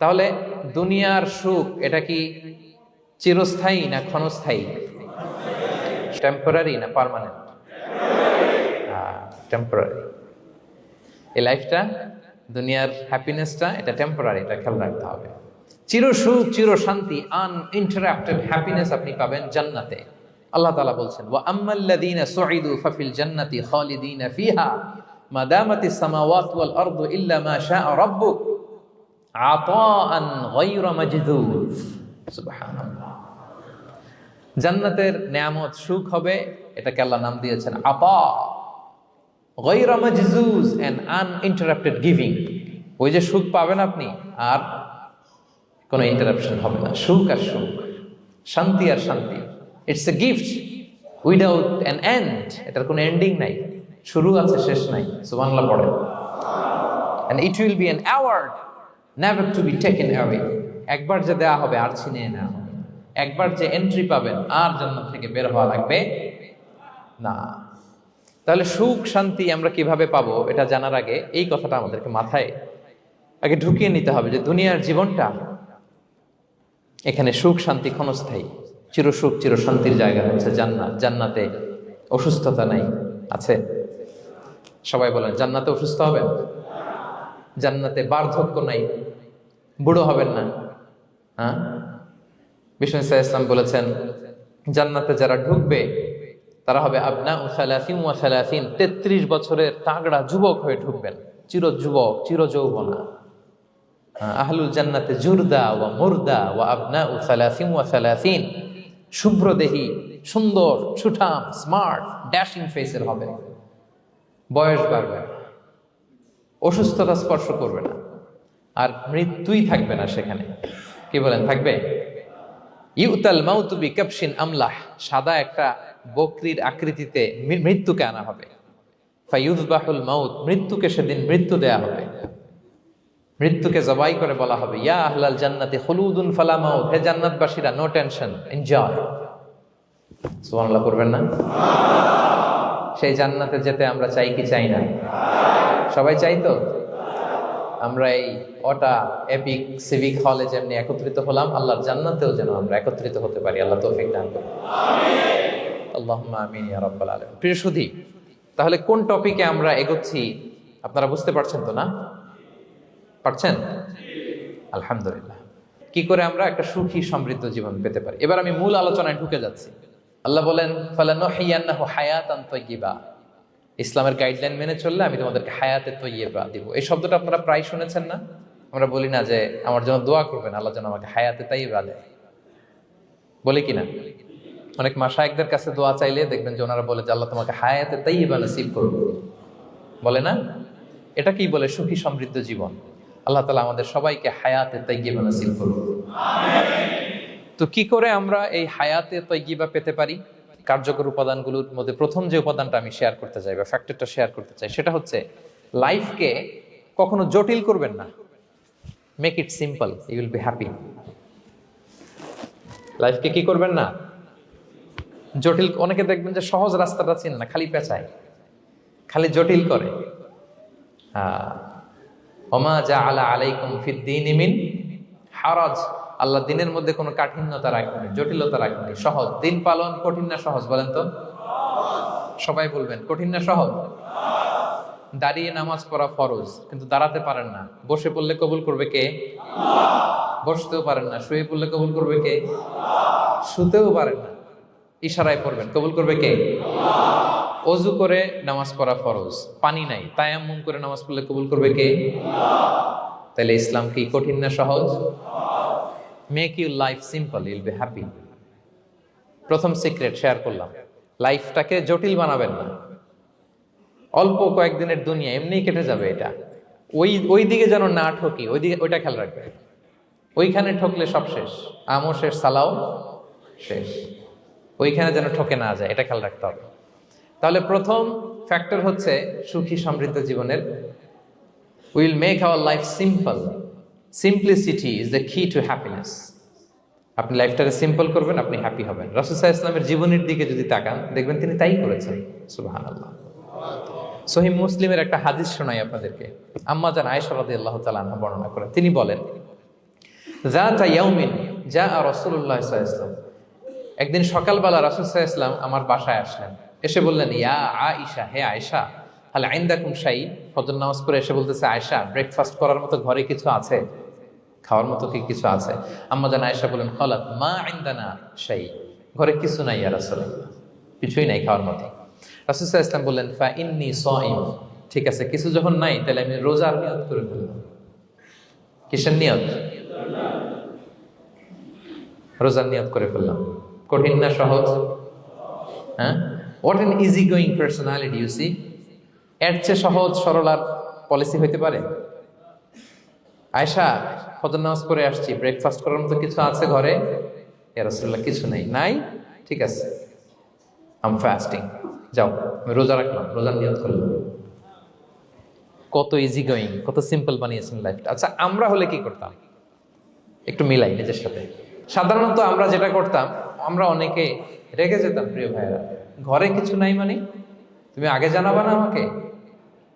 তাহলে দুনিয়ার সুখ, এটা কি চিরস্থায়ী না ক্ষণস্থায়ী? টেম্পোরারি না পার্মানেন্ট টেম্পোরারি এই লাইফটা দুনিয়ার হ্যাপিনেসটা এটা টেম্পোরারি এটা খেয়াল রাখতে হবে। চির সুখ, চির শান্তি আনইন্টারাপ্টেড হ্যাপিনেস আপনি পাবেন জান্নাতে। আল্লাহ তাআলা বলছেন, ওয়া আম্মাল্লাযীনা সুঈদু ফাফিল জান্নাতি খালিদিনা ফিহা, মা দামাতিস সামাওয়াতু ওয়াল আরদু ইল্লা মা শাআ রাব্বুক। সুবহানাল্লাহ। জান্নাতের নিয়ামত সুখ হবে, এটাকে আল্লাহ নাম দিয়েছেন আপা আনইন্টারাপ্টেড গিভিং ওই যে সুখ পাবেন আপনি, আর কোনো ইন্টারাপশন হবে না। সুখ আর সুখ। শান্তি আর শান্তি। It's a gift without an end এটার কোনো এন্ডিং নাই। শুরু আছে, শেষ নাই। সুবহানাল্লাহ পড়ে and it will be an award never to be taken away. একবার যে দেওয়া হবে, আর ছিনিয়ে নেওয়া হবে। একবার যে এন্ট্রি পাবেন, আর জান্নাত থেকে বের হওয়া লাগবে না। তাহলে সুখ, শান্তি আমরা কীভাবে পাবো, এটা জানার আগে এই কথাটা আমাদেরকে মাথায় আগে ঢুকিয়ে নিতে হবে যে দুনিয়ার জীবনটা এখানে সুখ, শান্তি ক্ষণস্থায়ী। চির সুখ চির জায়গা হচ্ছে জান্নাত। জান্নাতে অসুস্থতা নাই, আছে? সবাই বলেন, জান্নাতে অসুস্থ হবেন? জান্নাতে বার্ধক্য নাই। বুড়ো হবেন না। হ্যাঁ? বিষ্ণু ইসা ইসলাম বলেছেন জান্নাতে যারা ঢুকবে তারা হবে আপনা ও সালাসিন। ও তেত্রিশ বছরের তাগড়া যুবক হয়ে ঢুকবেন। চির যুবক চির যৌবনা। হ্যাঁ, আহলুল জান্নাতে জুরদা ওয়া মুরদা ওয়া আবনা ও সালাসিন ওয়া সালাসিন। শুভ্র দেহি সুন্দর সুঠাম স্মার্ট ড্যাশিং ফেসের হবে। বয়স বাড়বে। অসুস্থতা স্পর্শ করবে না। আর মৃত্যুই থাকবে না সেখানে। কি বলেন, থাকবে? ইউতাল মাউতুবি কাপসিন আমলাহ, সাদা একটা বকরির আকৃতিতে মৃত্যুকে আনা হবে। ফাইউজবাহুল মাউত, মৃত্যুকে সেদিন মৃত্যু দেয়া হবে। মৃত্যুকে জবাই করে বলা হবে, ইয়া আহলাল জান্নাতে হলুদুন ফালা মাউত, হে জান্নাতবাসীরা নো টেনশন এনজয় সুবহানাল্লাহ করবেন না? সেই জান্নাতে যেতে আমরা চাই কি চাই না? সবাই চাই তো? আমরা এই অটা এপিক সিভিক হলে যেমনি একত্রিত হলাম, আল্লাহর জান্নাতেও যেন আমরা একত্রিত হতে পারি। আল্লাহ তৌফিক দান করুন। আল্লাহুম্মা আমিন রাব্বাল আলামিন। প্রিয় সুধী, তাহলে কোন টপিকে আমরা এগোচ্ছি আপনারা বুঝতে পারছেন তো না? পারছেন? আলহামদুলিল্লাহ। কি করে আমরা একটা সুখী সমৃদ্ধ জীবন পেতে পারি? এবার আমি মূল আলোচনায় ঢুকে যাচ্ছি। আল্লাহ বলেন, ফালানুহিয়ান্নাহু হায়াতান তাইয়্যিবা। ইসলামের গাইডলাইন মেনে চললে আমি তোমাদেরকে হায়াতে তৈয়বা দিব। এই শব্দটা আপনারা প্রায় শুনেছেন না? আমরা বলি না যে আমার জন্য দোয়া করবেন, আল্লাহ যেন আমাকে হায়াতে তাইয়বা দেয় বলি কি না অনেক মাসায়কদের কাছে দোয়া চাইলে দেখবেন যে ওনারা বলে যে আল্লাহ তোমাকে হায়াতে তাইয়বা নসিব করবে বলে না? এটা কি বলে? সুখী সমৃদ্ধ জীবন। আল্লাহ তালা আমাদের সবাইকে হায়াতে তাইয়বা নসিব করবে তো কি করে আমরা এই হায়াতে তৈগিবা পেতে পারি? কার্যকর উপাদানগুলোর মধ্যে প্রথম যে উপাদানটা আমি শেয়ার করতে চাই বা ফ্যাক্টরটা শেয়ার করতে চাই, সেটা হচ্ছে লাইফকে কখনো জটিল করবেন না। Make it simple you will be happy লাইফকে কি করবেন না? জটিল, অনেকে দেখবেন যে সহজ রাস্তাটা চিনে না, খালি পেঁচায়। খালি জটিল করে। হ্যাঁ। ওমা যা আলা আলাইকুম ফিদ্দিন হারাজ। আল্লাহ দিনের মধ্যে কোনো কাঠিন্যতা রাখেনি জটিলতা রাখেনি সহজ। দিন পালন কঠিন না সহজ, বলেন তো? সবাই বলবেন, কঠিন না সহজ? দাঁড়িয়ে নামাজ পড়া ফরজ, কিন্তু দাঁড়াতে পারেন না। বসে পড়লে কবুল করবে কে? বসতেও পারেন না। শুয়ে পড়লে কবুল করবে কে? শুতেও পারেন না। ইশারায় পড়বেন, কবুল করবে কে? অজু করে নামাজ পড়া ফরজ। পানি নাই, তায়াম্মুম করে নামাজ পড়লে কবুল করবে কে? তাহলে ইসলাম কি কঠিন না সহজ? Make you life simple you'll be happy প্রথম সিক্রেট শেয়ার করলাম। লাইফটাকে জটিল বানাবেন না। অল্প কয়েকদিনের দুনিয়া, এমনিই কেটে যাবে এটা। ওই ওই দিকে যেন না ঠকি, ওই দিকে, ওইটা খেয়াল রাখবে। ওইখানে ঠকলে সব শেষ। আমও শেষ সালাও শেষ। ওইখানে যেন ঠকে না যায়, এটা খেয়াল রাখতে হবে। তাহলে প্রথম ফ্যাক্টর হচ্ছে সুখী সমৃদ্ধ জীবনের। Will make our life simple simplicity is the key to happiness আপনি লাইফটাকে সিম্পল করবেন, আপনি হ্যাপি হবেন। রাসুসাহ ইসলামের জীবনের দিকে যদি তাকান, দেখবেন তিনি তাই করেছেন। সুবাহান আল্লাহ সহিম মুসলিমের একটা হাদিস শোনাই আপনাদেরকে। আম্মা জান আয়েশা রাদিয়াল্লাহু তাআলা আনহা বর্ণনা করেন তিনি বলেন জাতা ইয়াউমিন যা আর রসুল্লাহ ইসলাম একদিন সকালবেলা রাসুল ইসলাম আমার বাসায় আসলেন। এসে বললেন, ইয়া আ আয়েশা, হে আয়েশা তাহলে আইন্দাকুম শাই ফজর নামাজ করে এসে বলতেছে, আয়েশা ব্রেকফাস্ট করার মতো ঘরে কিছু আছে? খাওয়ার মতো কি কিছু আছে? আম্মা জান আয়েশা বলেন হলাত মা আইন্দানা শাই ঘরে কিছু নাই আর আসলে কিছুই নাই খাওয়ার মতো। রাসূল ইসলাম বললেন, ফা ইন্নী সাইম। ঠিক আছে, কিছু যখন নাই, তাহলে আমি রোজার নিয়ত করে ফেললাম কিসের নিয়ত? রোজার নিয়ত করে ফেললাম। কঠিন না সহজ? হ্যাঁ? What an easy going personality you see এর চেয়ে সহজ, সরল আর পলিসি হইতে পারে? আয়সা ফজর নামাজ পড়ে আসছি। ব্রেকফাস্ট করার মতো কিছু আছে ঘরে? এ কিছু নাই। নাই? ঠিক আছে। আম ফাস্টিং যাও, আমি রোজা রাখলাম, রোজা নিয়ত করলাম। কত ইজি গোয়িং কত সিম্পল বানিয়েছেন লাইফটা আচ্ছা আমরা হলে কি করতাম? একটু মিলাই নিজের সাথে। সাধারণত আমরা যেটা করতাম, আমরা অনেকে রেগে যেতাম, প্রিয় ভাইয়েরা। ঘরে কিছু নাই মানে? তুমি আগে জানাবা না আমাকে?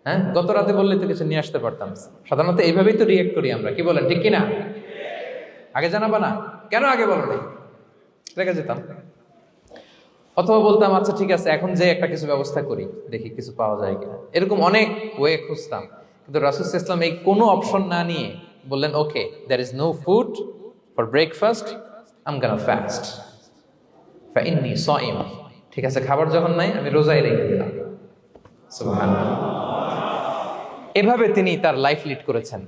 হ্যাঁ? গত রাতে বললে তো কিছু নিয়ে আসতে পারতাম। সাধারণত এইভাবেই তো রিয়েক্ট করি আমরা। কি বলেন, ঠিক কিনা? আগে জানাবা না? কেন আগে বলো নাই রেগে যেতাম। অথবা বলতাম আচ্ছা ঠিক আছে, এখন যে একটা কিছু ব্যবস্থা করি, দেখি কিছু পাওয়া যায় কিনা। এরকম অনেক ওয়ে খুঁজতাম। কিন্তু রাসুল ইসলাম এই কোনো অপশন না নিয়ে বললেন okay there is no food for breakfast আম গানা সাইম। ঠিক আছে, খাবার যখন নাই, আমি রোজাই রেখে দিলাম। সুবহানাল্লাহ। এভাবে তিনি তার লাইফ লিড করেছেন।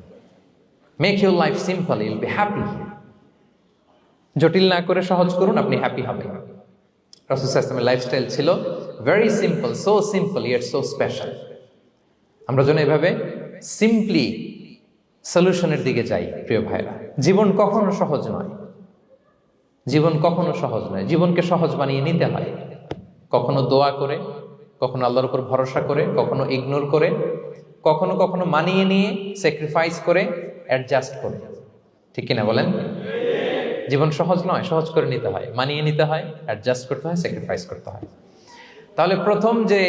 Make your life simple you'll be happy জটিল না করে সহজ করুন, আপনি হ্যাপি হবেন। রসুলের লাইফস্টাইল ছিল very simple so simple yet so special আমরা যেন এভাবে সিম্পলি সলিউশনের দিকে যাই, প্রিয় ভাইরা জীবন কখনো সহজ নয়। জীবন কখনো সহজ নয়। জীবনকে সহজ বানিয়ে নিতে হয়। কখনো দোয়া করে, কখনো আল্লাহর উপর ভরসা করে, কখনো ইগনোর করে কখনো কখনো মানিয়ে নিয়ে স্যাক্রিফাইস করে অ্যাডজাস্ট করে। ঠিক কিনা বলেন? জীবন সহজ নয়, সহজ করে নিতে হয়। মানিয়ে নিতে হয় অ্যাডজাস্ট করতে হয় স্যাক্রিফাইস করতে হয়। তাহলে প্রথম যে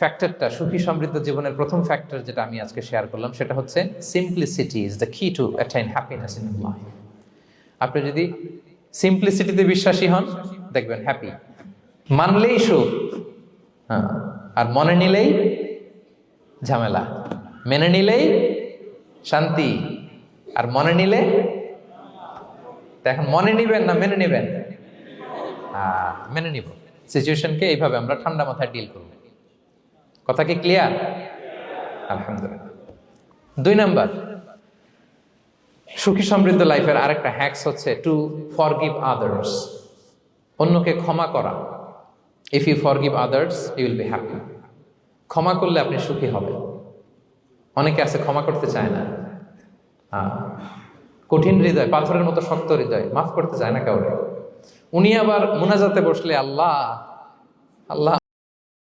ফ্যাক্টরটা সুখী সমৃদ্ধ জীবনের প্রথম ফ্যাক্টর যেটা আমি আজকে শেয়ার করলাম, সেটা হচ্ছে simplicity is the key to attain happiness in life আপনি যদি সিম্পলিসিটিতে বিশ্বাসী হন, দেখবেন হ্যাপি মানলেই সুখ। হ্যাঁ আর মনে নিলেই ঝামেলা। মেনে নিলেই শান্তি, আর মনে নিলে? এখন মনে নিবেন না মেনে নিবেন? মেনে নিব। সিচুয়েশনকে এইভাবে আমরা ঠান্ডা মাথায় ডিল করব। কথা কি ক্লিয়ার? আলহামদুলিল্লাহ। দুই নাম্বার, সুখী সমৃদ্ধ লাইফের আরেকটা হ্যাক্স হচ্ছে টু ফরগিভ আদার্স অন্যকে ক্ষমা করা। If you forgive others you will be happy ক্ষমা করলে আপনি সুখী হবে অনেকে আছে, ক্ষমা করতে চায় না। কঠিন হৃদয়, পাথরের মতো শক্ত হৃদয়, মাফ করতে চায় না কাউরে উনি আবার মোনাজাতে বসলে, আল্লাহ আল্লাহ